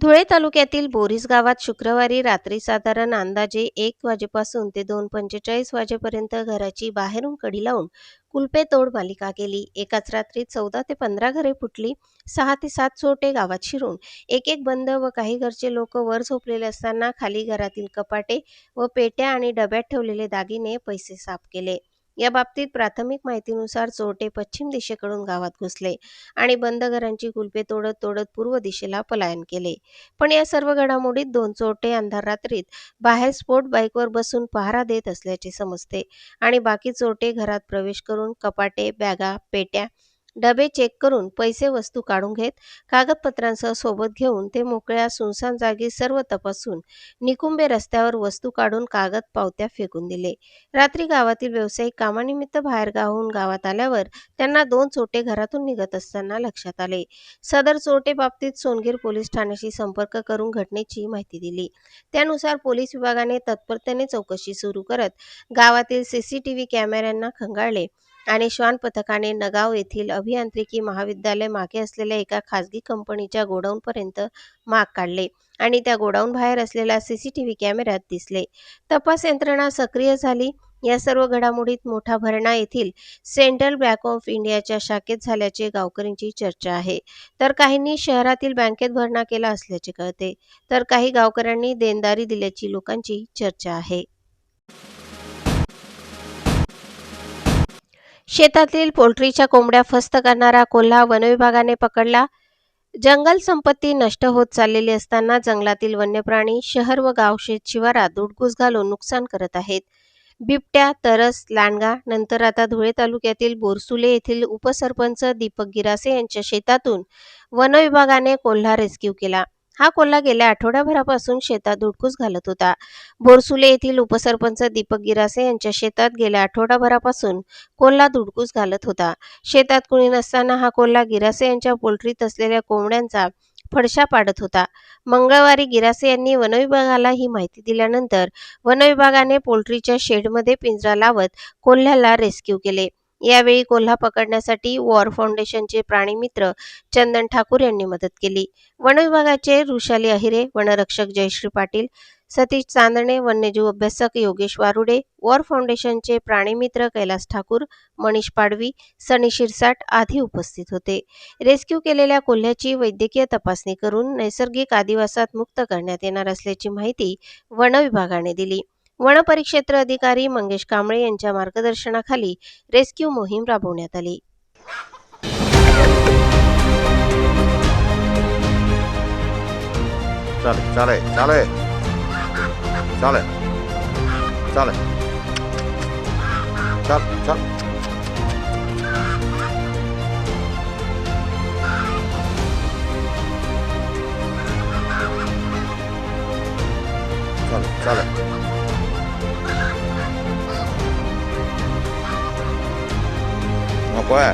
धुळे तालुक्यातील बोरीस गावात शुक्रवारी रात्री साधारण अंदाजे एक वाजेपासून ते दोन पंचेचाळीस वाजेपर्यंत घराची बाहेरून कडी लावून कुलपे तोड मालिका केली. एकाच रात्री चौदा ते पंधरा घरे फुटली. सहा ते सात सोटे गावात शिरून एक एक बंद व काही घरचे लोक वर झोपलेले असताना खाली घरातील कपाटे व पेट्या आणि डब्यात ठेवलेले दागिने पैसे साफ केले. या बाबतीत प्राथमिक माहितीनुसार चोरटे पश्चिम दिशेकडून गावात घुसले आणि बंद घरांची कुलपे तोडत तोडत पूर्व दिशेला पलायन केले. पण या सर्व घडामोडीत दोन चोरटे अंधार रात्रीत बाहेर स्पोर्ट बाईकवर बसून पहारा देत असल्याचे समजते आणि बाकी चोरटे घरात प्रवेश करून कपाटे बॅगा पेट्या डबे चेक करून पैसे वस्तू काढून घेत कागदपत्रांसह सोबत घेऊन ते मोकळ्या सुनसान जागी सर्व तपासून निकुंबे रस्त्यावर वस्तू काढून कागद पावत्या फेकून दिले. रात्री गावातील व्यावसायिक कामानिमित्त बाहेरगावाहून गावात आल्यावर त्यांना दोन चोटे घरातून निघत असताना लक्षात आले. सदर चोटे बाबतीत सोनगीर पोलीस ठाण्याशी संपर्क करून घटनेची माहिती दिली. त्यानुसार पोलीस विभागाने तत्परतेने चौकशी सुरू करत गावातील सीसीटीव्ही कॅमेऱ्यांना खंगाळले. आणि श्वान पथकाने नगाव येथील अभियांत्रिकी महाविद्यालय मागे असलेल्या एका खासगी कंपनीच्या गोडाऊनपर्यंत माग काढले आणि त्या गोडाऊन बाहेर असलेल्या सीसीटीव्ही कॅमेऱ्यात दिसले. तपास यंत्रणा सक्रिय झाली. या सर्व घडामोडीत मोठा भरणा येथील सेंट्रल बँक ऑफ इंडियाच्या शाखेत झाल्याचे गावकऱ्यांची चर्चा आहे. तर काहींनी शहरातील बँकेत भरणा केला असल्याचे कळते. तर काही गावकऱ्यांनी देणदारी दिल्याची लोकांची चर्चा आहे. शेतातील पोल्ट्रीच्या कोंबड्या फस्त करणारा कोल्हा वनविभागाने पकडला. जंगल संपत्ती नष्ट होत चाललेली असताना जंगलातील वन्यप्राणी शहर व गाव शेत शिवारात दुडकूस घालून नुकसान करत आहेत. बिबट्या तरस लांडगा नंतर आता धुळे तालुक्यातील बोरसुले येथील उपसरपंच दीपक गिरासे यांच्या शेतातून वनविभागाने कोल्हा रेस्क्यू केला. हा कोल्हा गेल्या आठवड्याभरापासून शेतात धुडकूस घालत होता. बोरसुले येथील उपसरपंच दीपक गिरासे यांच्या शेतात गेल्या आठवडाभरापासून कोल्हा धुडकूस घालत होता. शेतात कुणी नसताना हा कोल्हा गिरासे यांच्या पोल्ट्रीत असलेल्या कोंबड्यांचा फडशा पाडत होता. मंगळवारी गिरासे यांनी वनविभागाला ही माहिती दिल्यानंतर वनविभागाने पोल्ट्रीच्या शेडमध्ये पिंजरा लावत कोल्ह्याला रेस्क्यू केले. यावेळी कोल्हा पकडण्यासाठी वॉर फाउंडेशनचे प्राणीमित्र चंदन ठाकूर यांनी मदत केली. वनविभागाचे ऋषाली अहिरे वनरक्षक जयश्री पाटील सतीश चांदणे वन्यजीव अभ्यासक योगेश वारुडे वॉर फाउंडेशनचे प्राणीमित्र कैलास ठाकूर मनीष पाडवी सनी शिरसाट आदी उपस्थित होते. रेस्क्यू केलेल्या कोल्ह्याची वैद्यकीय तपासणी करून नैसर्गिक आदिवासात मुक्त करण्यात येणार असल्याची माहिती वन विभागाने दिली. वन परिक्षेत्र अधिकारी मंगेश कांबळे यांच्या मार्गदर्शनाखाली रेस्क्यू मोहीम राबवण्यात आली. चालेल चालेल. चालेल. चालेल. चाल चाल. चालेल चालेल. नको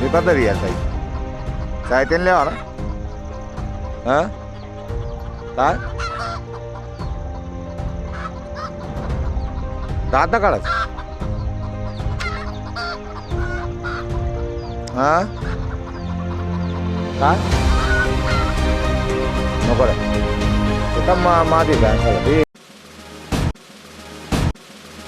मी पण आहे या काही काय लिहा ना हा काय दात ना काढाच हा काय नको रे. मादी